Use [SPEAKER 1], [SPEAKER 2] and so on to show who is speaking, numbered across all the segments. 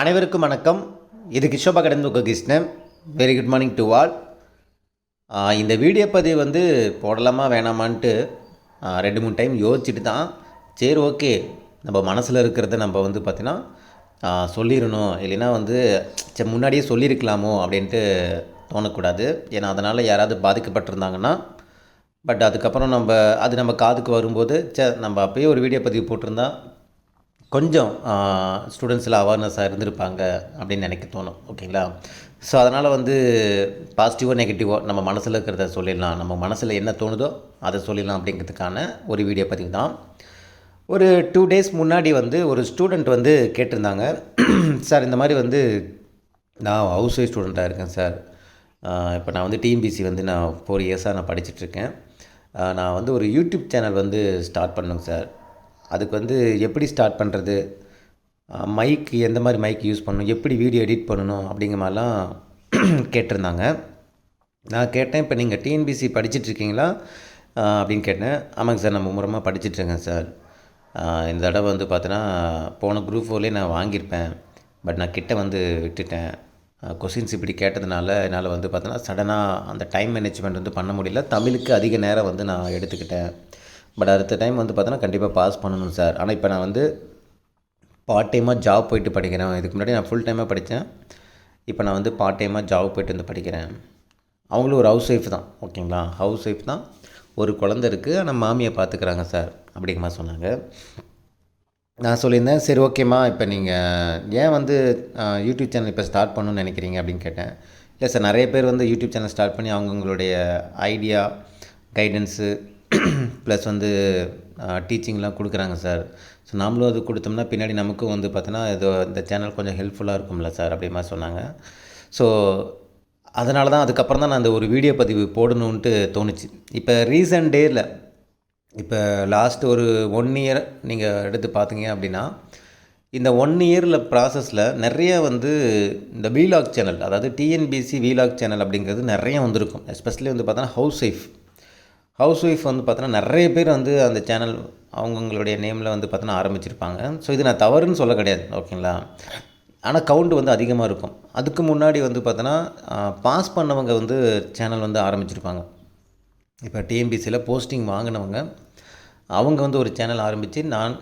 [SPEAKER 1] அனைவருக்கும் வணக்கம். இது கிஷோபா கடந்து Krishnan. Very good morning to all இந்த வீடியோ பதிவு வந்து போடலாமா வேணாமான்ட்டு ரெண்டு மூணு டைம் யோசிச்சுட்டு தான். சரி ஓகே. நம்ம மனசில் இருக்கிறத நம்ம வந்து பார்த்தீங்கன்னா சொல்லிடணும். இல்லைன்னா வந்து சரி முன்னாடியே சொல்லியிருக்கலாமோ அப்படின்ட்டு தோணக்கூடாது. ஏன்னா அதனால் யாராவது பாதிக்கப்பட்டிருந்தாங்கன்னா பட் அதுக்கப்புறம் நம்ம அது நம்ம காதுக்கு வரும்போது சே நம்ம அப்பயே ஒரு வீடியோ பதிவு போட்டிருந்தா கொஞ்சம் ஸ்டூடெண்ட்ஸில் அவேர்னஸாக இருந்திருப்பாங்க அப்படின்னு நினைக்க தோணும். ஓகேங்களா? ஸோ அதனால் வந்து பாசிட்டிவோ நெகட்டிவோ நம்ம மனசில் இருக்கிறத சொல்லிடலாம். நம்ம மனசில் என்ன தோணுதோ அதை சொல்லிடலாம் அப்படிங்கிறதுக்கான ஒரு வீடியோ பதிவு தான். ஒரு டூ டேஸ் முன்னாடி வந்து ஒரு ஸ்டூடெண்ட் வந்து கேட்டிருந்தாங்க. சார் இந்த மாதிரி வந்து நான் ஹவுஸ் ஒய்ஃப் ஸ்டூடெண்ட்டாக இருக்கேன் சார் இப்போ நான் வந்து டிஎம்பிசி வந்து நான் ஃபோர் இயர்ஸாக நான் படிச்சுட்ருக்கேன் நான் வந்து ஒரு யூடியூப் சேனல் வந்து ஸ்டார்ட் பண்ணுங்க சார் அதுக்கு வந்து எப்படி ஸ்டார்ட் பண்ணுறது மைக் எந்த மாதிரி மைக் யூஸ் பண்ணணும்? எப்படி வீடியோ எடிட் பண்ணணும்? அப்படிங்கிற மாதிரிலாம் கேட்டிருந்தாங்க. நான் கேட்டேன் இப்போ நீங்கள் டிஎன்பிசி படிச்சிட்ருக்கீங்களா அப்படின்னு கேட்டேன். ஆமாங்க சார் நான் மும்முரமாக படிச்சிட்ருக்கேன் சார். இந்த தடவை வந்து பார்த்தோன்னா போன குரூப் ஃபோர்லேயே நான் வாங்கியிருப்பேன். பட் நான் கிட்ட வந்து விட்டுட்டேன். கொஷின்ஸ் இப்படி கேட்டதுனால என்னால் வந்து பார்த்தோன்னா சடனாக அந்த டைம் மேனேஜ்மெண்ட் வந்து பண்ண முடியல. தமிழுக்கு அதிக நேரம் வந்து நான் எடுத்துக்கிட்டேன். பட் அடுத்த டைம் வந்து பார்த்தோன்னா கண்டிப்பாக பாஸ் பண்ணணும் சார் ஆனால் இப்போ நான் வந்து பார்ட் டைமாக ஜாப் போயிட்டு படிக்கிறேன். இதுக்கு முன்னாடி நான் ஃபுல் டைமாக படித்தேன் இப்போ நான் வந்து பார்ட் டைமாக ஜாப் போயிட்டு வந்து படிக்கிறேன். அவங்களும் ஒரு ஹவுஸ் ஒய்ஃப் தான் ஓகேங்களா? ஹவுஸ் ஒய்ஃப் தான். ஒரு குழந்த இருக்குது ஆனால் மாமியை பார்த்துக்குறாங்க சார் அப்படிங்கம்மா சொன்னாங்க. நான் சொல்லியிருந்தேன் சரி ஓகேம்மா இப்போ நீங்கள் ஏன் வந்து யூடியூப் சேனல் இப்போ ஸ்டார்ட் பண்ணணும்னு நினைக்கிறீங்க அப்படின்னு கேட்டேன். இல்லை சார் நிறைய பேர் வந்து யூடியூப் சேனல் ஸ்டார்ட் பண்ணி அவங்கவுங்களுடைய ஐடியா கைடன்ஸு ப்ளஸ் வந்து டீச்சிங்லாம் கொடுக்குறாங்க சார் ஸோ நாமளும் அது கொடுத்தோம்னா பின்னாடி நமக்கும் வந்து பார்த்தோன்னா இது இந்த சேனல் கொஞ்சம் ஹெல்ப்ஃபுல்லாக இருக்கும்ல சார் அப்படி மாதிரி சொன்னாங்க. ஸோ அதனால தான் அதுக்கப்புறம் தான் நான் அந்த ஒரு வீடியோ பதிவு போடணுன்ட்டு தோணுச்சு. இப்போ ரீசன்ட் டேயில் இப்போ லாஸ்ட் ஒரு ஒன் இயர் நீங்கள் எடுத்து பார்த்தீங்க அப்படின்னா இந்த ஒன் இயரில் ப்ராசஸில் நிறைய வந்து இந்த வீலாக் சேனல் அதாவது டிஎன்பிசி வீலாக் சேனல் அப்படிங்கிறது நிறைய வந்திருக்கும். எஸ்பெஷலி வந்து பார்த்தோன்னா ஹவுஸ் ஒய்ஃப் ஹவுஸ் ஒய்ஃப் வந்து பார்த்தோன்னா நிறைய பேர் வந்து அந்த சேனல் அவங்கவுங்களுடைய நேமில் வந்து பார்த்தோன்னா ஆரம்பிச்சிருப்பாங்க. ஸோ இது நான் தவறுன்னு சொல்ல கிடையாது ஓகேங்களா? ஆனால் கவுண்ட் வந்து அதிகமாக இருக்கும். அதுக்கு முன்னாடி வந்து பார்த்தோன்னா பாஸ் பண்ணவங்க வந்து சேனல் வந்து ஆரம்பிச்சிருப்பாங்க. இப்போ டிஎம்பிசியில் போஸ்டிங் வாங்கினவங்க அவங்க வந்து ஒரு சேனல் ஆரம்பித்து நான்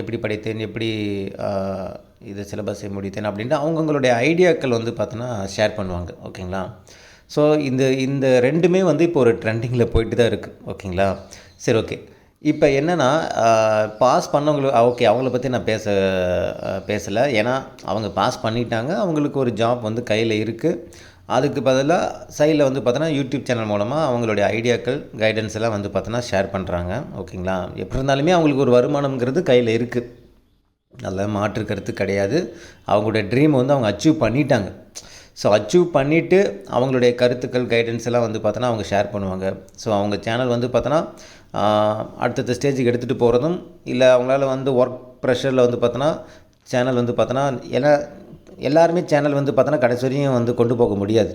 [SPEAKER 1] எப்படி படித்தேன் எப்படி இது சிலபஸை முடித்தேன் அப்படின்ட்டு அவங்கவுங்களுடைய ஐடியாக்கள் வந்து பார்த்தோன்னா ஷேர் பண்ணுவாங்க ஓகேங்களா? ஸோ இந்த இந்த ரெண்டுமே வந்து இப்போ ஒரு ட்ரெண்டிங்கில் போயிட்டு தான் இருக்குது ஓகேங்களா? சரி ஓகே. இப்போ என்னென்னா பாஸ் பண்ணவங்களுக்கு ஓகே அவங்கள பற்றி நான் பேச பேசலை. ஏன்னா அவங்க பாஸ் பண்ணிட்டாங்க. அவங்களுக்கு ஒரு ஜாப் வந்து கையில் இருக்குது அதுக்கு பதிலாக சைடில் வந்து பார்த்தோன்னா யூடியூப் சேனல் மூலமாக அவங்களுடைய ஐடியாக்கள் கைடன்ஸ் எல்லாம் வந்து பார்த்தோன்னா ஷேர் பண்ணுறாங்க ஓகேங்களா? எப்படி இருந்தாலுமே அவங்களுக்கு ஒரு வருமானம்ங்கிறது கையில் இருக்குது அதில் மாற்று கருத்து கிடையாது. அவங்களுடைய ட்ரீம் வந்து அவங்க அச்சீவ் பண்ணிட்டாங்க. ஸோ அச்சீவ் பண்ணிவிட்டு அவங்களுடைய கருத்துக்கள் கைடன்ஸ் எல்லாம் வந்து பார்த்தோன்னா அவங்க ஷேர் பண்ணுவாங்க. ஸோ அவங்க சேனல் வந்து பார்த்தோன்னா அடுத்தடுத்த ஸ்டேஜுக்கு எடுத்துகிட்டு போகிறதும் இல்லை அவங்களால வந்து ஒர்க் ப்ரெஷரில் வந்து பார்த்தோன்னா சேனல் வந்து பார்த்தோன்னா ஏன்னா எல்லாருமே சேனல் வந்து பார்த்தோன்னா கடைசி வரையும் வந்து கொண்டு போக முடியாது.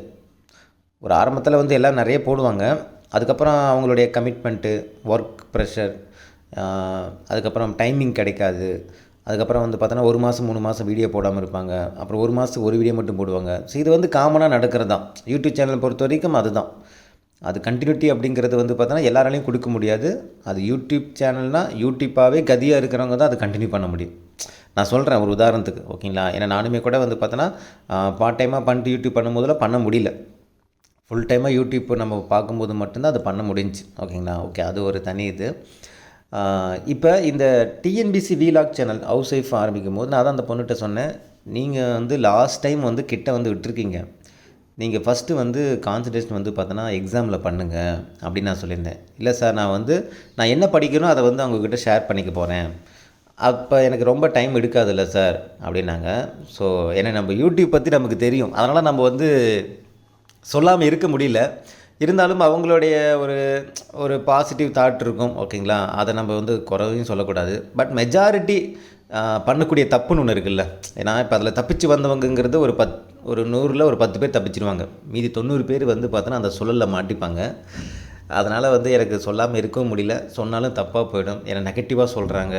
[SPEAKER 1] ஒரு ஆரம்பத்தில் வந்து எல்லாம் நிறைய போடுவாங்க. அதுக்கப்புறம் அவங்களுடைய கமிட்மெண்ட்டு ஒர்க் ப்ரெஷர் அதுக்கப்புறம் டைமிங் கிடைக்காது. அதுக்கப்புறம் வந்து பார்த்தோன்னா ஒரு மாதம் மூணு மாதம் வீடியோ போடாமல் இருப்பாங்க. அப்புறம் ஒரு மாதத்துக்கு ஒரு வீடியோ மட்டும் போடுவாங்க. ஸோ இது வந்து காமனாக நடக்கிறது தான். யூடியூப் சேனல் பொறுத்த வரைக்கும் அதுதான். அது கண்டினியூட்டி அப்படிங்கிறது வந்து பார்த்தோன்னா எல்லாராலையும் கொடுக்க முடியாது. அது யூடியூப் சேனல்னால் யூடியூப்பாகவே கதியாக இருக்கிறவங்க தான் அது கண்டினியூ பண்ண முடியும். நான் சொல்கிறேன் ஒரு உதாரணத்துக்கு ஓகேங்களா? ஏன்னா நானுமே கூட வந்து பார்த்தோன்னா பார்ட் டைமாக பண்ணிட்டு யூடியூப் பண்ணும்போதெல்லாம் பண்ண முடியல. ஃபுல் டைமாக யூடியூப் நம்ம பார்க்கும்போது மட்டும்தான் அது பண்ண முடிஞ்சு ஓகேங்களா? ஓகே அது ஒரு தனி இது. இப்போ இந்த TNPSC vlog channel housewife ஆரம்பிக்கும் போது நான் தான் அந்த பொண்ணுகிட்ட சொன்னேன் நீங்கள் வந்து லாஸ்ட் டைம் வந்து கிட்ட வந்து விட்டுருக்கீங்க. நீங்கள் ஃபஸ்ட்டு வந்து கான்சன்ட்ரேஷன் வந்து பார்த்தோன்னா எக்ஸாமில் பண்ணுங்கள் அப்படின்னு நான் சொல்லியிருந்தேன். இல்லை சார் நான் வந்து நான் என்ன படிக்கணும் அதை வந்து அவங்கக்கிட்ட ஷேர் பண்ணிக்க போகிறேன் அப்போ எனக்கு ரொம்ப டைம் எடுக்காதுல்ல சார் அப்படின்னாங்க. ஸோ ஏன்னா நம்ம யூடியூப் பற்றி நமக்கு தெரியும். அதனால் நம்ம வந்து சொல்லாமல் இருக்க முடியல. இருந்தாலும் அவங்களுடைய ஒரு ஒரு பாசிட்டிவ் தாட் இருக்கும் ஓகேங்களா அதை நம்ம வந்து குறையும் சொல்லக்கூடாது. பட் மெஜாரிட்டி பண்ணக்கூடிய தப்புன்னு ஒன்று இருக்குல்ல? ஏன்னா இப்போ அதில் தப்பிச்சு வந்தவங்கங்கிறது ஒரு பத் ஒரு நூறில் ஒரு பத்து பேர் தப்பிச்சிருவாங்க. மீதி தொண்ணூறு பேர் வந்து பார்த்தோன்னா அந்த சுழலில் மாட்டிப்பாங்க. அதனால் வந்து எனக்கு சொல்லாமல் இருக்கவும் முடியல. சொன்னாலும் தப்பாக போயிடும். ஏன்னா நெகட்டிவாக சொல்கிறாங்க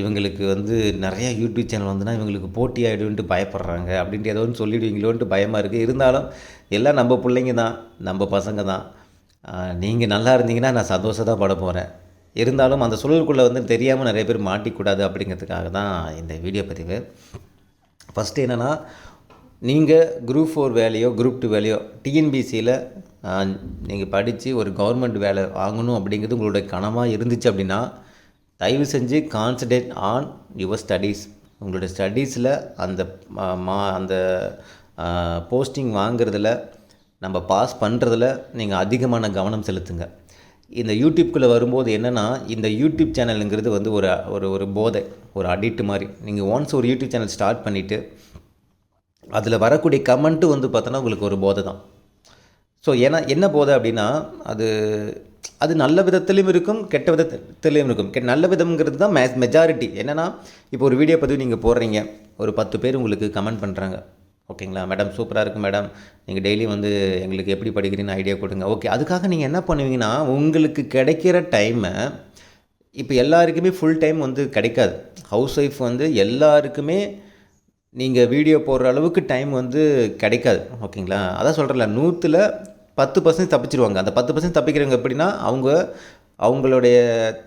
[SPEAKER 1] இவங்களுக்கு வந்து நிறையா யூடியூப் சேனல் வந்துன்னா இவங்களுக்கு போட்டி ஆகிடுன்ட்டு பயப்படுறாங்க. அப்படின்ட்டு ஏதோ ஒன்று சொல்லிடுவீங்களோன்ட்டு பயமாக இருக்குது இருந்தாலும் எல்லாம் நம்ம பிள்ளைங்க தான் நம்ம பசங்க தான். நீங்கள் நல்லா இருந்தீங்கன்னா நான் சந்தோஷம் தான் பட போகிறேன் இருந்தாலும் அந்த சூழலுக்குள்ளே வந்து தெரியாமல் நிறைய பேர் மாட்டிக்கூடாது அப்படிங்கிறதுக்காக தான் இந்த வீடியோ பதிவு. ஃபஸ்ட்டு என்னென்னா நீங்கள் குரூப் ஃபோர் வேலையோ குரூப் டூ வேலையோ டிஎன்பிசியில் நீங்கள் படித்து ஒரு கவர்மெண்ட் வேலை வாங்கணும் அப்படிங்கிறது உங்களுடைய கனமாக இருந்துச்சு அப்படின்னா தயவு செஞ்சு கான்சன்ட்ரேட் ஆன் யுவர் ஸ்டடீஸ் உங்களுடைய ஸ்டடீஸில் அந்த மா- மா அந்த போஸ்டிங் வாங்குறதுல நம்ம பாஸ் பண்ணுறதுல நீங்கள் அதிகமான கவனம் செலுத்துங்க. இந்த யூடியூப்குள்ளே வரும்போது என்னென்னா இந்த யூடியூப் சேனலுங்கிறது வந்து ஒரு ஒரு ஒரு போதை ஒரு அடிக்ட் மாதிரி. நீங்கள் ஒன்ஸ் ஒரு யூடியூப் சேனல் ஸ்டார்ட் பண்ணிவிட்டு அதில் வரக்கூடிய கமெண்ட்டு வந்து பார்த்தோன்னா உங்களுக்கு ஒரு போதை தான் ஸோ ஏன்னா என்ன போதை அப்படின்னா அது அது நல்ல விதத்திலையும் இருக்கும் கெட்ட விதத்திலையும் இருக்கும். கெ நல்ல விதம்ங்கிறது தான் மே மெஜாரிட்டி என்னென்னா இப்போ ஒரு வீடியோ பதிவு நீங்கள் போடுறீங்க ஒரு பத்து பேர் உங்களுக்கு கமெண்ட் பண்ணுறாங்க ஓகேங்களா? மேடம் சூப்பராக இருக்குது மேடம். நீங்கள் டெய்லி வந்து எங்களுக்கு எப்படி படிக்கிறீன்னு ஐடியா கொடுங்க. ஓகே அதுக்காக நீங்கள் என்ன பண்ணுவீங்கன்னா உங்களுக்கு கிடைக்கிற டைமை இப்போ எல்லாருக்குமே ஃபுல் டைம் வந்து கிடைக்காது. ஹவுஸ் ஒய்ஃப் வந்து எல்லாருக்குமே நீங்கள் வீடியோ போடுற அளவுக்கு டைம் வந்து கிடைக்காது. ஓகேங்களா? அதான் சொல்கிறேன்ல நூற்றில் பத்து பர்சன்ட் தப்பிச்சிருவாங்க. அந்த பத்து பர்சன்ட் தப்பிக்கிறவங்க எப்படின்னா அவங்க அவங்களுடைய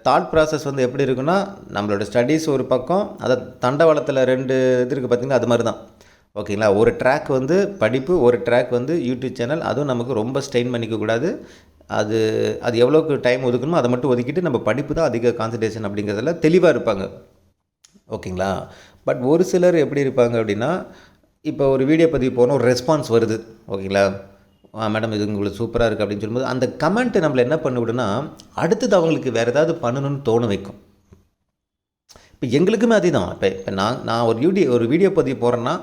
[SPEAKER 1] தாட் ப்ராசஸ் வந்து எப்படி இருக்குன்னா நம்மளோட ஸ்டடீஸ் ஒரு பக்கம் அதை தண்டவாளத்தில் ரெண்டு இது இருக்குது பார்த்தீங்கன்னா அது மாதிரி தான் ஓகேங்களா? ஒரு ட்ராக் வந்து படிப்பு ஒரு ட்ராக் வந்து யூடியூப் சேனல் அதுவும் நமக்கு ரொம்ப ஸ்ட்ரெயின் பண்ணிக்க கூடாது. அது அது எவ்வளோக்கு டைம் ஒதுக்கணுமோ அதை மட்டும் ஒதுக்கிட்டு நம்ம படிப்பு தான் அதிக கான்சன்ட்ரேஷன் அப்படிங்கிறதுல தெளிவாக இருப்பாங்க. ஓகேங்களா? பட் ஒரு சிலர் எப்படி இருப்பாங்க அப்படின்னா இப்போ ஒரு வீடியோ பதிவு போனோம் ஒரு ரெஸ்பான்ஸ் வருது. ஓகேங்களா? மேடம் இது உங்களுக்கு சூப்பராக இருக்குது அப்படின்னு சொல்லும்போது அந்த கமெண்ட்டு நம்மளை என்ன பண்ணிவிடுனா அடுத்தது அவங்களுக்கு வேறு ஏதாவது பண்ணணும்னு தோண வைக்கும். இப்போ எங்களுக்குமே அதே தான் இப்போ இப்போ நான் நான் ஒரு யூடியோ ஒரு வீடியோ பதிவு போகிறேன்னா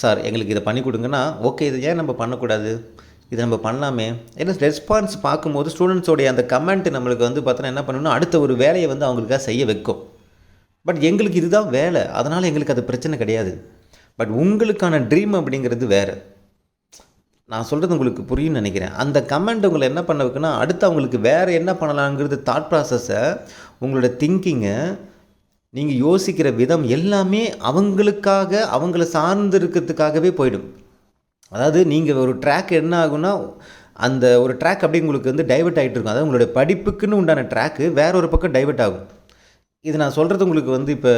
[SPEAKER 1] சார் எங்களுக்கு இதை பண்ணி கொடுங்கன்னா ஓகே இதை ஏன் நம்ம பண்ணக்கூடாது? இதை நம்ம பண்ணலாமே? ஏன்னா ரெஸ்பான்ஸ் பார்க்கும்போது ஸ்டூடெண்ட்ஸோடைய அந்த கமெண்ட் நம்மளுக்கு வந்து பார்த்தோன்னா என்ன பண்ணணும்னா அடுத்த ஒரு வேலையை வந்து அவங்களுக்காக செய்ய வைக்கும். பட் எங்களுக்கு இதுதான் வேலை. அதனால் எங்களுக்கு அது பிரச்சனை கிடையாது. பட் உங்களுக்கான ட்ரீம் அப்படிங்கிறது வேறு. நான் சொல்கிறது உங்களுக்கு புரியும்னு நினைக்கிறேன். அந்த கமெண்ட் உங்களை என்ன பண்ண வைக்குன்னா அடுத்து அவங்களுக்கு வேறு என்ன பண்ணலாங்கிறது தாட் ப்ராசஸை உங்களோட திங்கிங்கை நீங்கள் யோசிக்கிற விதம் எல்லாமே அவங்களுக்காக அவங்கள சார்ந்து இருக்கிறதுக்காகவே போயிடும். அதாவது நீங்கள் ஒரு ட்ராக் என்ன ஆகும்னா அந்த ஒரு ட்ராக் அப்படியே உங்களுக்கு வந்து டைவர்ட் ஆகிட்டு இருக்கும். அதாவது உங்களுடைய படிப்புக்குன்னு உண்டான ட்ராக்கு வேற ஒரு பக்கம் டைவர்ட் ஆகும். இது நான் சொல்கிறது உங்களுக்கு வந்து இப்போ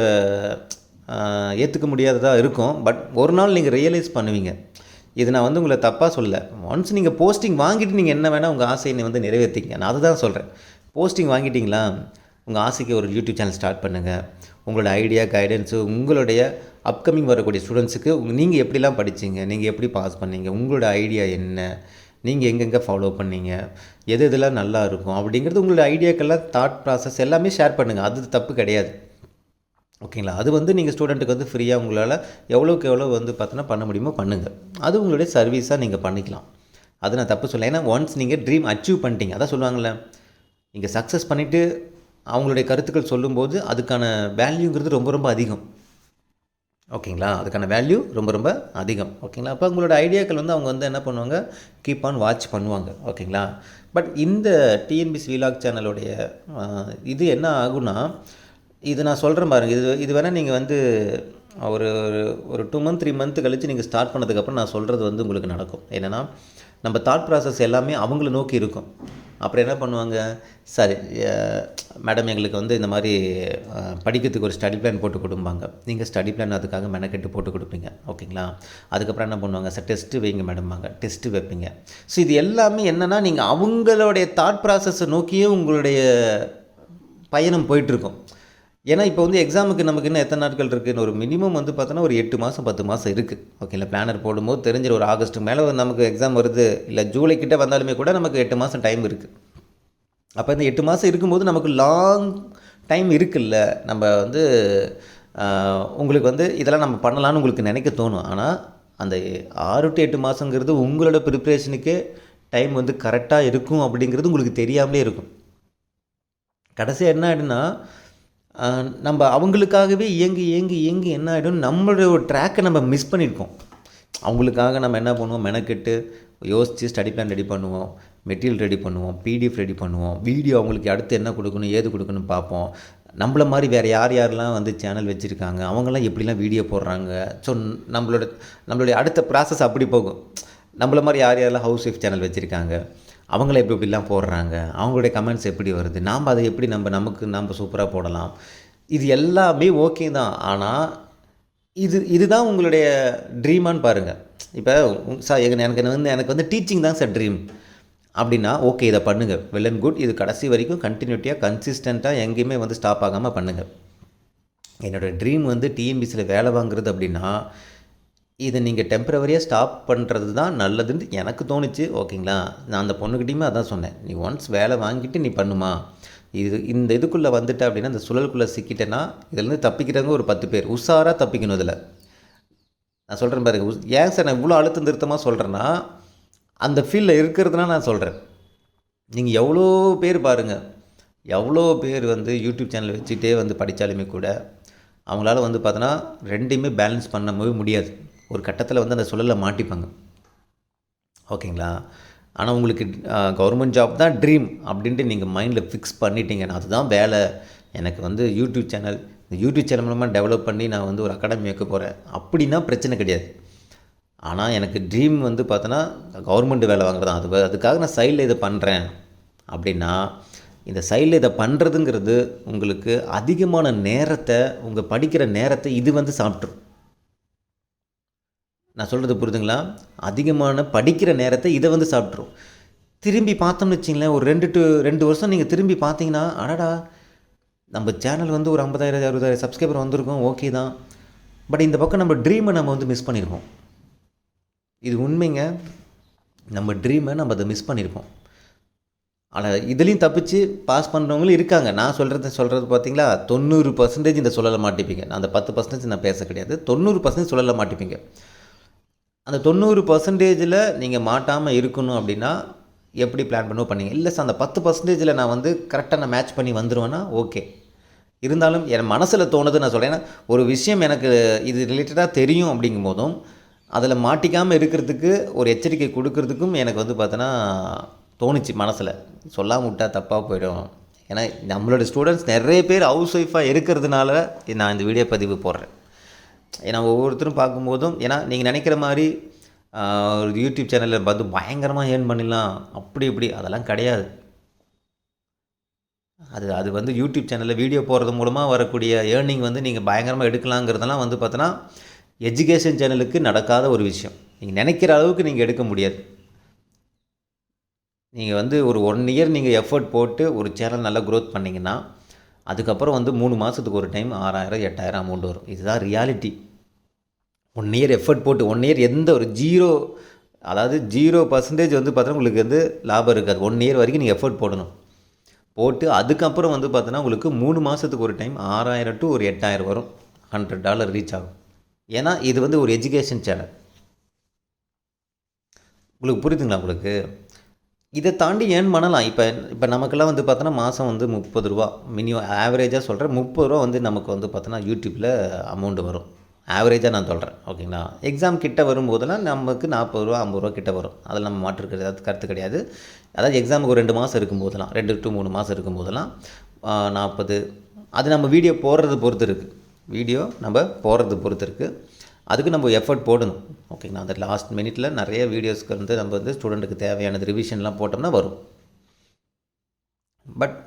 [SPEAKER 1] ஏற்றுக்க முடியாததாக இருக்கும். பட் ஒரு நாள் நீங்கள் ரியலைஸ் பண்ணுவீங்க. இது நான் வந்து உங்களை தப்பாக சொல்ல ஒன்ஸ் நீங்கள் போஸ்டிங் வாங்கிட்டு நீங்கள் என்ன வேணால் உங்கள் ஆசையை வந்து நிறைவேற்றிங்க நான் அதுதான் சொல்கிறேன் போஸ்டிங் வாங்கிட்டீங்களா? உங்கள் ஆசைக்கு ஒரு யூடியூப் சேனல் ஸ்டார்ட் பண்ணுங்கள் உங்களோட ஐடியா கைடன்ஸு உங்களுடைய அப்கமிங் வரக்கூடிய ஸ்டூடெண்ட்ஸுக்கு நீங்கள் எப்படிலாம் படிச்சீங்க? நீங்கள் எப்படி பாஸ் பண்ணீங்க? உங்களோட ஐடியா என்ன? நீங்கள் எங்கெங்கே ஃபாலோ பண்ணீங்க? எது எதெல்லாம் நல்லா இருக்கும்? அப்படிங்கிறது உங்களோட ஐடியாக்கெல்லாம் தாட் ப்ராசஸ் எல்லாமே ஷேர் பண்ணுங்கள் அது தப்பு கிடையாது. ஓகேங்களா? அது வந்து நீங்கள் ஸ்டூடெண்ட்டுக்கு வந்து ஃப்ரீயாக உங்களால் எவ்வளோக்கு எவ்வளோ வந்து பார்த்தோன்னா பண்ண முடியுமோ பண்ணுங்கள் அது உங்களுடைய சர்வீஸாக நீங்கள் பண்ணிக்கலாம். அது நான் தப்பு சொல்ல ஏன்னா ஒன்ஸ் நீங்கள் ட்ரீம் அச்சீவ் பண்ணிட்டீங்க. அதான் சொல்லுவாங்கள்ல நீங்கள் சக்ஸஸ் பண்ணிவிட்டு அவங்களுடைய கருத்துக்கள் சொல்லும்போது அதுக்கான வேல்யூங்கிறது ரொம்ப ரொம்ப அதிகம். ஓகேங்களா? அதுக்கான வேல்யூ ரொம்ப ரொம்ப அதிகம். ஓகேங்களா? அப்போ உங்களோட ஐடியாக்கள் வந்து அவங்க வந்து என்ன பண்ணுவாங்க? கீப் ஆன் வாட்ச் பண்ணுவாங்க. ஓகேங்களா? பட் இந்த டிஎன்பிசி விலாக் சேனலுடைய இது என்ன ஆகும்னா இது நான் சொல்கிறேன் பாருங்கள் இது இது வேணால் நீங்கள் வந்து ஒரு ஒரு- ஒரு டூ மந்த் த்ரீ மந்த்து கழித்து நீங்கள் ஸ்டார்ட் பண்ணதுக்கப்புறம் நான் சொல்கிறது வந்து உங்களுக்கு நடக்கும். என்னென்னா நம்ம தாட் ப்ராசஸ் எல்லாமே அவங்கள நோக்கி இருக்கும். அப்புறம் என்ன பண்ணுவாங்க? சரி மேடம் எங்களுக்கு வந்து இந்த மாதிரி படிக்கிறதுக்கு ஒரு ஸ்டடி பிளான் போட்டு கொடுப்பாங்க நீங்கள் ஸ்டடி பிளான் அதுக்காக மெனக்கெட்டு போட்டு கொடுப்பீங்க. ஓகேங்களா? அதுக்கப்புறம் என்ன பண்ணுவாங்க? சார் டெஸ்ட்டு வைங்க மேடம்பாங்க டெஸ்ட்டு வைப்பீங்க. ஸோ இது எல்லாமே என்னென்னா நீங்கள் அவங்களுடைய தாட் ப்ராசஸை நோக்கியே உங்களுடைய பயணம் போயிட்டுருக்கும் ஏன்னா இப்போ வந்து எக்ஸாமுக்கு நமக்கு இன்னும் எத்தனை நாட்கள் இருக்குதுன்னு ஒரு மினிமம் வந்து பார்த்தோன்னா ஒரு எட்டு மாதம் பத்து மாதம் இருக்குது ஓகேங்களா பிளானர் போடும்போது தெரிஞ்ச ஒரு ஆகஸ்ட் மேலே நமக்கு எக்ஸாம் வருது இல்லை ஜூலை கிட்டே வந்தாலுமே கூட நமக்கு எட்டு மாதம் டைம் இருக்குது அப்போ இந்த எட்டு மாதம் இருக்கும்போது நமக்கு லாங் டைம் இருக்குல்ல. நம்ம வந்து உங்களுக்கு வந்து இதெல்லாம் நம்ம பண்ணலான்னு உங்களுக்கு நினைக்க தோணும். ஆனால் அந்த ஆறு டு எட்டு மாதங்கிறது உங்களோட ப்ரிப்ரேஷனுக்கே டைம் வந்து கரெக்டாக இருக்கும் அப்படிங்கிறது உங்களுக்கு தெரியாமலே இருக்கும். கடைசியாக என்ன ஆகிடுன்னா நம்ம அவங்களுக்காகவே இயங்கி இயங்கி இயங்கி என்ன ஆகிடும் நம்மளுடைய ஒரு ட்ராக்கை நம்ம மிஸ் பண்ணியிருக்கோம். அவங்களுக்காக நம்ம என்ன பண்ணுவோம்? மெனக்கெட்டு யோசித்து ஸ்டடி பிளான் ரெடி பண்ணுவோம். மெட்டீரியல் ரெடி பண்ணுவோம். பிடிஎஃப் ரெடி பண்ணுவோம். வீடியோ அவங்களுக்கு அடுத்து என்ன கொடுக்கணும் ஏது கொடுக்கணும் பார்ப்போம். நம்மள மாதிரி வேறு யார் யாரெல்லாம் வந்து சேனல் வச்சுருக்காங்க அவங்களாம் எப்படிலாம் வீடியோ போடுறாங்க? ஸோ நம்மளோட நம்மளுடைய அடுத்த ப்ராசஸ் அப்படி போகும். நம்மள மாதிரி யார் யாரெல்லாம் ஹவுஸ் ஒய்ஃப் சேனல் வச்சுருக்காங்க? அவங்கள எப்படி இப்படிலாம் போடுறாங்க? அவங்களுடைய கமெண்ட்ஸ் எப்படி வருது? நாம் அதை எப்படி நம்ம நமக்கு நம்ம சூப்பராக போடலாம்? இது எல்லாமே ஓகே தான். ஆனால் இது இதுதான் உங்களுடைய ட்ரீமான்னு பாருங்கள் இப்போ சார் எனக்கு வந்து எனக்கு வந்து டீச்சிங் தான் சார் ட்ரீம் அப்படின்னா ஓகே இதை பண்ணுங்கள் வெல் அண்ட் குட் இது கடைசி வரைக்கும் கண்டினியூட்டியாக கன்சிஸ்டண்ட்டாக எங்கேயுமே வந்து ஸ்டாப் ஆகாமல் பண்ணுங்கள் என்னோடய ட்ரீம் வந்து டிஎம்பிசியில் வேலை வாங்குறது அப்படின்னா இதை நீங்கள் டெம்பரவரியாக ஸ்டாப் பண்ணுறது தான் நல்லதுன்னு எனக்கு தோணுச்சு ஓகேங்களா? நான் அந்த பொண்ணுக்கிட்டையுமே அதான் சொன்னேன். நீ ஒன்ஸ் வேலை வாங்கிட்டு நீ பண்ணுமா. இது இந்த இதுக்குள்ளே வந்துட்ட அப்படின்னா இந்த சுழலுக்குள்ளே சிக்கிட்டேன்னா இதுலேருந்து தப்பிக்கிறவங்க ஒரு பத்து பேர். உஷாராக தப்பிக்கணும் இதில். நான் சொல்கிறேன் பாருங்க ஏன் சார் நான் இவ்வளோ அழுத்தம் திருத்தமாக சொல்கிறேன்னா அந்த ஃபீல்டில் இருக்கிறதுனா நான் சொல்கிறேன் நீங்கள் எவ்வளோ பேர் பாருங்கள் எவ்வளோ பேர் வந்து யூடியூப் சேனல் வச்சுட்டே வந்து படித்தாலுமே கூட அவங்களால வந்து பார்த்தோன்னா ரெண்டையுமே பேலன்ஸ் பண்ணவே முடியாது. ஒரு கட்டத்தில் வந்து அந்த சுழலில் மாட்டிப்பாங்க. ஓகேங்களா? ஆனால் உங்களுக்கு கவர்மெண்ட் ஜாப் தான் ட்ரீம் அப்படின்ட்டு நீங்கள் மைண்டில் ஃபிக்ஸ் பண்ணிட்டீங்கன்னா அதுதான் வேலை. எனக்கு வந்து யூடியூப் சேனல் இந்த யூடியூப் சேனல் மூலமாக டெவலப் பண்ணி நான் வந்து ஒரு அகாடமி வைக்க போகிறேன் அப்படின்னா பிரச்சனை கிடையாது. ஆனால் எனக்கு ட்ரீம் வந்து பார்த்தோன்னா கவர்மெண்ட் வேலை வாங்குறது தான். அது அதுக்காக நான் சைடில் இதை பண்ணுறேன் அப்படின்னா இந்த சைடில் இதை பண்ணுறதுங்கிறது உங்களுக்கு அதிகமான நேரத்தை உங்கள் படிக்கிற நேரத்தை இது வந்து சாப்பிட்ரும் நான் சொல்கிறது புரிதுங்களா? அதிகமான படிக்கிற நேரத்தை இதை வந்து சாப்பிட்ரும் திரும்பி பார்த்தோம்னு வச்சிங்களேன் ஒரு ரெண்டு டு ரெண்டு வருஷம் நீங்கள் திரும்பி பார்த்தீங்கன்னா அடடா நம்ம சேனல் வந்து ஒரு ஐம்பதாயிரம் அறுபதாயிரம் சப்ஸ்கிரைபர் வந்திருக்கோம் ஓகே தான். பட் இந்த பக்கம் நம்ம ட்ரீமை நம்ம வந்து மிஸ் பண்ணியிருக்கோம் இது உண்மைங்க. நம்ம ட்ரீமை நம்ம அதை மிஸ் பண்ணியிருக்கோம் ஆனால் இதுலேயும் தப்பிச்சு பாஸ் பண்ணுறவங்களும் இருக்காங்க. நான் சொல்கிறது சொல்கிறது பார்த்தீங்களா? தொண்ணூறு பர்சன்டேஜ் இந்த சொல்லலை மாட்டிப்பீங்க. நான் அந்த பத்து பர்சன்டேஜ் நான் பேச கிடையாது. தொண்ணூறு பர்சன்டேஜ் சொல்லலை மாட்டிப்பீங்க. அந்த தொண்ணூறு பர்சன்டேஜில் நீங்கள் மாட்டாமல் இருக்கணும் அப்படின்னா எப்படி பிளான் பண்ணுவோம் பண்ணீங்க? இல்லை சார் அந்த பத்து பர்சன்டேஜில் நான் வந்து கரெக்டாக நான் மேட்ச் பண்ணி வந்துடுவேன்னா ஓகே இருந்தாலும் என் மனசில் தோணுது நான் சொல்கிறேன் ஏன்னா ஒரு விஷயம் எனக்கு இது ரிலேட்டடாக தெரியும் அப்படிங்கும் போதும் அதில் மாட்டிக்காமல் இருக்கிறதுக்கு ஒரு எச்சரிக்கை கொடுக்கறதுக்கும் எனக்கு வந்து பார்த்தோன்னா தோணுச்சு மனசில். சொல்லாமல் விட்டா தப்பாக போயிடும். ஏன்னா நம்மளோட ஸ்டூடெண்ட்ஸ் நிறைய பேர் ஹவுஸ் ஒய்ஃபாக இருக்கிறதுனால நான் இந்த வீடியோ பதிவு போடுறேன். ஏன்னா ஒவ்வொருத்தரும் பார்க்கும்போதும் ஏன்னா நீங்கள் நினைக்கிற மாதிரி ஒரு யூடியூப் சேனலில் பார்த்து பயங்கரமாக ஏர்ன் பண்ணிடலாம். அப்படி இப்படி அதெல்லாம் கிடையாது. அது அது வந்து யூடியூப் சேனலில் வீடியோ போடுறது மூலமாக வரக்கூடிய ஏர்னிங் வந்து நீங்கள் பயங்கரமாக எடுக்கலாங்கிறதெல்லாம் வந்து பார்த்தோன்னா எஜுகேஷன் சேனலுக்கு நடக்காத ஒரு விஷயம். நீங்கள் நினைக்கிற அளவுக்கு நீங்கள் எடுக்க முடியாது. நீங்கள் வந்து ஒரு ஒன் இயர் நீங்கள் எஃபர்ட் போட்டு ஒரு சேனல் நல்லா க்ரோத் பண்ணிங்கன்னா அதுக்கப்புறம் வந்து மூணு மாதத்துக்கு ஒரு டைம் ஆறாயிரம் எட்டாயிரம் அமௌண்ட் வரும். இதுதான் ரியாலிட்டி ஒன் இயர் எஃபர்ட் போட்டு ஒன் இயர் எந்த ஒரு ஜீரோ அதாவது ஜீரோ பர்சன்டேஜ் வந்து பார்த்தோன்னா உங்களுக்கு வந்து லாபம் இருக்காது. ஒன் இயர் வரைக்கும் நீங்கள் எஃபர்ட் போடணும். போட்டு அதுக்கப்புறம் வந்து பார்த்தோன்னா உங்களுக்கு மூணு மாதத்துக்கு ஒரு டைம் ஆறாயிரம் டு ஒரு எட்டாயிரம் வரும். ஹண்ட்ரட் டாலர் ரீச் ஆகும். ஏன்னா இது வந்து ஒரு எஜுகேஷன் சேனல் உங்களுக்கு புரியுதுங்களா உங்களுக்கு? இதை தாண்டி ஏர்ன் பண்ணலாம்? இப்போ இப்போ நமக்கெல்லாம் வந்து பார்த்தோன்னா மாதம் வந்து முப்பது ரூபா. மினிமம் ஆவரேஜாக சொல்கிறேன் முப்பது ரூபா வந்து நமக்கு வந்து பார்த்தோன்னா யூடியூப்பில் அமௌண்ட்டு வரும். ஆவரேஜாக நான் சொல்கிறேன் ஓகேங்களா எக்ஸாம் கிட்ட வரும்போதெல்லாம் நமக்கு நாற்பது ரூபா ஐம்பது ரூபா கிட்ட வரும். அதில் நம்ம மாற்று கிடையாது. கருத்து கிடையாது. அதாவது எக்ஸாமுக்கு ஒரு ரெண்டு மாதம் இருக்கும்போதெல்லாம் ரெண்டு டு மூணு மாதம் இருக்கும்போதெல்லாம் நாற்பது. அது நம்ம வீடியோ போடுறது பொறுத்து இருக்குது வீடியோ நம்ம போடுறது பொறுத்து இருக்குது அதுக்கு நம்ம எஃபர்ட் போடணும். ஓகேங்களா அந்த லாஸ்ட் மினிட்ல நிறைய வீடியோஸ்க்கு வந்து நம்ம வந்து ஸ்டூடெண்ட்டுக்கு தேவையானது ரிவிஷன்லாம் போட்டோம்னா வரும். பட்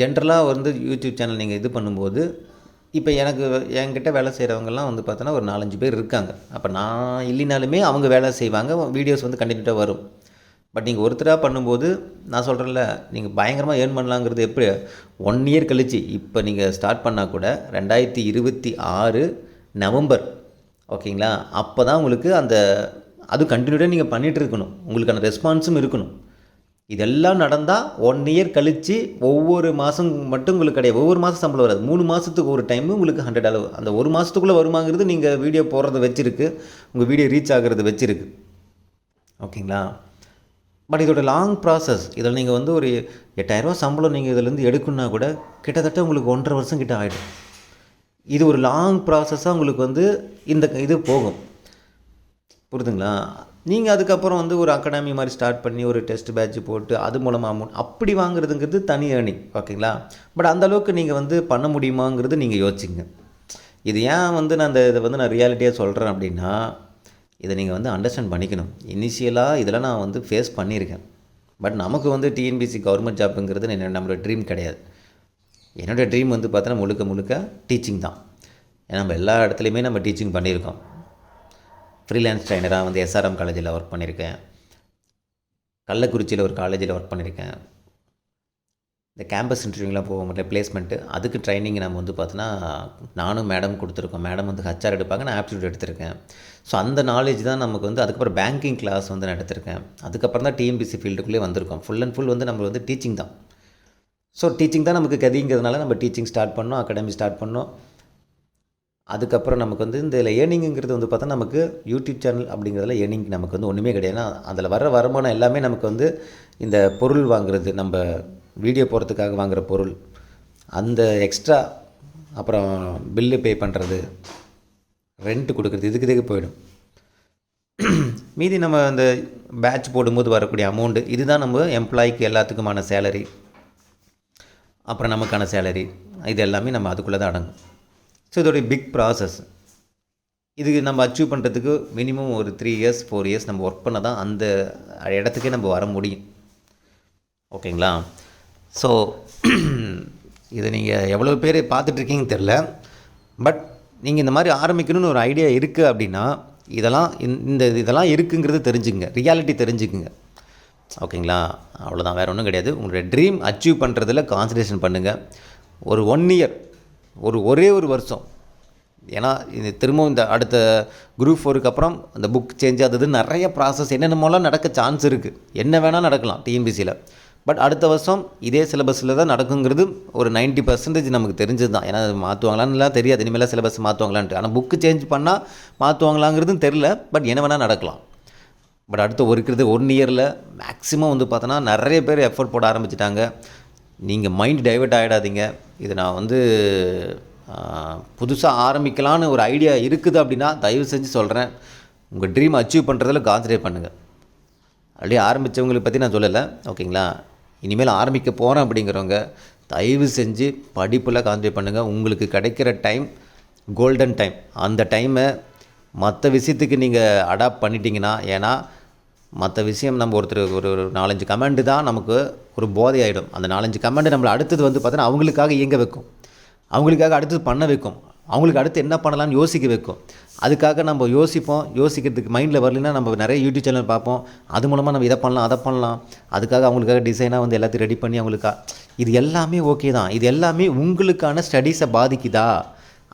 [SPEAKER 1] ஜென்ரலாக வந்து யூடியூப் சேனல் நீங்கள் இது பண்ணும்போது இப்போ எனக்கு என்கிட்ட வேலை செய்கிறவங்கலாம் வந்து பார்த்தோன்னா ஒரு நாலஞ்சு பேர் இருக்காங்க. அப்போ நான் இல்லைனாலுமே அவங்க வேலை செய்வாங்க வீடியோஸ் வந்து கண்டினியூட்டாக வரும். பட் நீங்கள் ஒருத்தராக பண்ணும்போது நான் சொல்கிறேன்ல நீங்கள் பயங்கரமாக ஏர்ன் பண்ணலாங்கிறது எப்படி? ஒன் இயர் கழிச்சு. இப்போ நீங்கள் ஸ்டார்ட் பண்ணால் கூட ரெண்டாயிரத்தி இருபத்தி ஆறு நவம்பர் ஓகேங்களா? அப்போ தான் உங்களுக்கு அந்த அது கண்டினியூட்டாக நீங்கள் பண்ணிகிட்டு இருக்கணும். உங்களுக்கான ரெஸ்பான்ஸும் இருக்கணும். இதெல்லாம் நடந்தால் ஒன் இயர் கழித்து ஒவ்வொரு மாதம் மட்டும் உங்களுக்கு கிடையாது. ஒவ்வொரு மாதம் சம்பளம் வராது. மூணு மாதத்துக்கு ஒரு டைமு உங்களுக்கு ஹண்ட்ரட் அளவு. அந்த ஒரு மாதத்துக்குள்ளே வருமாங்கிறது நீங்கள் வீடியோ போடுறத வச்சுருக்கு. உங்கள் வீடியோ ரீச் ஆகிறது வச்சுருக்கு. ஓகேங்களா? பட் இதோட லாங் ப்ராசஸ் இதில் நீங்கள் வந்து ஒரு எட்டாயிரரூவா சம்பளம் நீங்கள் இதிலேருந்து எடுக்கணுன்னா கூட கிட்டத்தட்ட உங்களுக்கு ஒன்றரை வருஷம் கிட்ட ஆகிடும் இது ஒரு லாங் ப்ராசஸாக உங்களுக்கு வந்து இந்த இது போகும். புரிதுங்களா? நீங்கள் அதுக்கப்புறம் வந்து ஒரு அகாடமி மாதிரி ஸ்டார்ட் பண்ணி ஒரு டெஸ்ட் பேட்ச் போட்டு அது மூலமாக அமௌண்ட் அப்படி வாங்குறதுங்கிறது தனி ஏர்னிங் ஓகேங்களா பட் அந்தளவுக்கு நீங்கள் வந்து பண்ண முடியுமாங்கிறது நீங்கள் யோசிச்சுங்க. இது ஏன் வந்து நான் இந்த இதை வந்து நான் ரியாலிட்டியாக சொல்கிறேன் அப்படின்னா இதை நீங்கள் வந்து அண்டர்ஸ்டாண்ட் பண்ணிக்கணும். இனிஷியலாக இதெல்லாம் நான் வந்து ஃபேஸ் பண்ணியிருக்கேன். பட் நமக்கு வந்து டிஎன்பிசி கவர்மெண்ட் ஜாப்புங்கிறது நம்மளோட ட்ரீம் கிடையாது. என்னோடய ட்ரீம் வந்து பார்த்தோன்னா முழுக்க முழுக்க டீச்சிங் தான். நம்ம எல்லா இடத்துலையுமே நம்ம டீச்சிங் பண்ணியிருக்கோம். ஃப்ரீலான்ஸ் ட்ரைனராக வந்து எஸ்ஆர்எம் காலேஜில் ஒர்க் பண்ணியிருக்கேன். கள்ளக்குறிச்சியில் ஒரு காலேஜில் ஒர்க் பண்ணியிருக்கேன். இந்த கேம்பஸ் இன்டர்வியூலாம் போக முடியல பிளேஸ்மெண்ட்டு அதுக்கு ட்ரைனிங் நம்ம வந்து பார்த்தோன்னா நானும் மேடம் கொடுத்துருக்கோம். மேடம் வந்து ஹச்ஆர் எடுப்பாங்க நான் ஆப்டிடியூட் எடுத்திருக்கேன். ஸோ அந்த நாலேஜ் தான் நமக்கு வந்து அதுக்கப்புறம் பேங்கிங் கிளாஸ் வந்து நான் எடுத்திருக்கேன். அதுக்கப்புறம் தான் டிஎம்பிசி ஃபீல்டுக்குள்ளே வந்திருக்கோம். ஃபுல் அண்ட் ஃபுல் வந்து நம்ம வந்து டீச்சிங் தான். ஸோ டீச்சிங் தான் நமக்கு கதிங்கிறதுனால நம்ம டீச்சிங் ஸ்டார்ட் பண்ணோம் அகாடமி ஸ்டார்ட் பண்ணோம். அதுக்கப்புறம் நமக்கு வந்து இந்த ஏர்னிங்கிறது வந்து பார்த்தா நமக்கு யூடியூப் சேனல் அப்படிங்கிறதுல ஏர்னிங் நமக்கு வந்து ஒன்றுமே கிடையாது. அதில் வர வருமானம் எல்லாமே நமக்கு வந்து இந்த பொருள் வாங்குறது நம்ம வீடியோ போகிறதுக்காக வாங்குகிற பொருள். அந்த எக்ஸ்ட்ரா அப்புறம் பில்லு பே பண்ணுறது ரெண்ட்டு கொடுக்குறது இதுக்கு இதுக்கு போயிடும். மீதி நம்ம அந்த பேட்ச் போடும்போது வரக்கூடிய அமௌண்ட்டு இதுதான் நம்ம எம்ப்ளாய்க்கு எல்லாத்துக்குமான சேலரி அப்புறம் நமக்கான சேலரி இது எல்லாமே நம்ம அதுக்குள்ளே தான் அடங்கும். ஸோ இதோடைய பிக் ப்ராசஸ் இதுக்கு நம்ம அச்சீவ் பண்ணுறதுக்கு மினிமம் ஒரு த்ரீ இயர்ஸ் ஃபோர் இயர்ஸ் நம்ம ஒர்க் பண்ண தான் அந்த இடத்துக்கே நம்ம வர முடியும். ஓகேங்களா ஸோ இதை நீங்கள் எவ்வளோ பேர் பார்த்துட்ருக்கீங்கன்னு தெரில பட் நீங்கள் இந்த மாதிரி ஆரம்பிக்கணும்னு ஒரு ஐடியா இருக்குது அப்படின்னா இதெல்லாம் இந்த- இந்த இதெல்லாம் இருக்குங்கிறது தெரிஞ்சுங்க. ரியாலிட்டி தெரிஞ்சுக்குங்க. ஓகேங்களா? அவ்வளோதான் வேறு ஒன்றும் கிடையாது. உங்களுடைய ட்ரீம் அச்சீவ் பண்ணுறதுல கான்சன்ட்ரேஷன் பண்ணுங்கள் ஒரு ஒன் இயர் ஒரு ஒரே ஒரு வருஷம். ஏன்னா இது திரும்பவும் இந்த அடுத்த குரூப் ஃபோருக்கு அப்புறம் அந்த புக் சேஞ்ச் ஆகுது. நிறைய ப்ராசஸ் என்னென்னமோலாம் நடக்க சான்ஸ் இருக்குது என்ன வேணால் நடக்கலாம் டிஎன்பிசியில் பட் அடுத்த வருஷம் இதே சிலபஸில் தான் நடக்குங்கிறது ஒரு 90% பர்சன்டேஜ் நமக்கு தெரிஞ்சது தான் ஏன்னா அது மாற்றுவாங்களான்னுலாம் தெரியாது. இனிமேல் சிலபஸ் மாற்றுவாங்களான்ட்டு ஆனால் புக்கு சேஞ்ச் பண்ணால் மாற்றுவாங்களாங்கிறதும் தெரில பட் என்ன வேணால் நடக்கலாம். பட் அடுத்து ஒரு இருக்கிறது ஒன் இயரில் மேக்ஸிமம் வந்து பார்த்தோன்னா நிறைய பேர் எஃபோர்ட் போட ஆரம்பிச்சிட்டாங்க. நீங்கள் மைண்ட் டைவர்ட் ஆகிடாதீங்க இது நான் வந்து புதுசாக ஆரம்பிக்கலான்னு ஒரு ஐடியா இருக்குது அப்படின்னா தயவு செஞ்சு சொல்கிறேன் உங்கள் ட்ரீம் அச்சீவ் பண்ணுறதுல கான்சன்ட்ரேட் பண்ணுங்கள் ஆல்ரெடி ஆரம்பித்தவங்களை பற்றி நான் சொல்லலை. ஓகேங்களா இனிமேல் ஆரம்பிக்க போகிறேன் அப்படிங்கிறவங்க தயவு செஞ்சு படிப்பில் கான்சன்ட்ரேட் பண்ணுங்கள் உங்களுக்கு கிடைக்கிற டைம் கோல்டன் டைம் அந்த டைமை மற்ற விஷயத்துக்கு நீங்கள் அடாப்ட் பண்ணிட்டீங்கன்னா ஏன்னா மற்ற விஷயம் நம்ம ஒருத்தர் ஒரு ஒரு நாலஞ்சு கமெண்டு தான் நமக்கு ஒரு போதையாயிடும். அந்த நாலஞ்சு கமெண்டு நம்மளை அடுத்தது வந்து பார்த்தோன்னா அவங்களுக்காக இயங்க வைக்கும். அவங்களுக்காக அடுத்தது பண்ண வைக்கும். அவங்களுக்கு அடுத்து என்ன பண்ணலாம்னு யோசிக்க வைக்கும். அதுக்காக நம்ம யோசிப்போம். யோசிக்கிறதுக்கு மைண்டில் வரலன்னா நம்ம நிறைய யூடியூப் சேனல் பார்ப்போம். அது மூலமாக நம்ம இதை பண்ணலாம் அதை பண்ணலாம். அதுக்காக அவங்களுக்காக டிசைனாக வந்து எல்லாத்தையும் ரெடி பண்ணி அவங்களுக்கா இது எல்லாமே ஓகே தான். இது எல்லாமே உங்களுக்கான ஸ்டடீஸை பாதிக்குதா?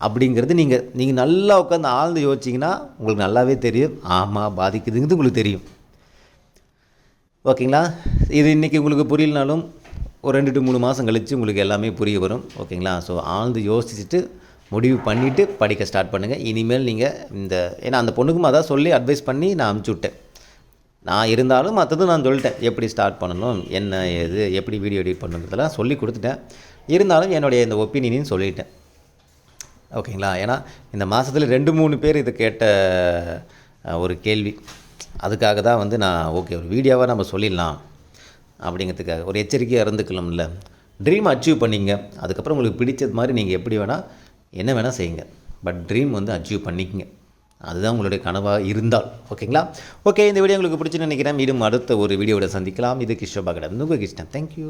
[SPEAKER 1] அப்படிங்கிறது நீங்கள் நீங்கள் நல்லா உட்காந்து ஆழ்ந்து யோசிச்சிங்கன்னா உங்களுக்கு நல்லாவே தெரியும். ஆமாம் பாதிக்குதுங்கிறது உங்களுக்கு தெரியும். ஓகேங்களா? இது இன்றைக்கி உங்களுக்கு புரியலனாலும் ஒரு ரெண்டு டு மூணு மாதம் கழித்து உங்களுக்கு எல்லாமே புரிய வரும். ஓகேங்களா? ஸோ ஆழ்ந்து யோசிச்சுட்டு முடிவு பண்ணிவிட்டு படிக்க ஸ்டார்ட் பண்ணுங்கள் இனிமேல் நீங்கள் இந்த ஏன்னா அந்த பொண்ணுக்கும் அதான் சொல்லி அட்வைஸ் பண்ணி நான் அமுச்சு விட்டேன். நான் இருந்தாலும் மற்றதும் நான் சொல்லிட்டேன். எப்படி ஸ்டார்ட் பண்ணணும்? என்ன எது எப்படி வீடியோ எடிட் பண்ணுறதெல்லாம் சொல்லி கொடுத்துட்டேன். இருந்தாலும் என்னுடைய இந்த ஒப்பீனியனையும் சொல்லிட்டேன். ஓகேங்களா? ஏன்னா இந்த மாதத்தில் ரெண்டு மூணு பேர் இதை கேட்ட ஒரு கேள்வி. அதுக்காக தான் வந்து நான் ஓகே ஒரு வீடியோவாக நம்ம சொல்லிடலாம் அப்படிங்கிறதுக்காக. ஒரு எச்சரிக்கையாக இருந்துக்கலாம்ல ட்ரீம் அச்சீவ் பண்ணிங்க. அதுக்கப்புறம் உங்களுக்கு பிடிச்சது மாதிரி நீங்கள் எப்படி வேணால் என்ன வேணால் செய்யுங்க. பட் ட்ரீம் வந்து அச்சீவ் பண்ணிக்கங்க. அதுதான் உங்களுடைய கனவாக இருந்தால். ஓகேங்களா? ஓகே இந்த வீடியோ உங்களுக்கு பிடிச்சுன்னு நினைக்கிறேன். மீண்டும் அடுத்த ஒரு வீடியோவோட சந்திக்கலாம். இது கிருஷ்ணபாகடம் உங்கள் கிருஷ்ணன். தேங்க்யூ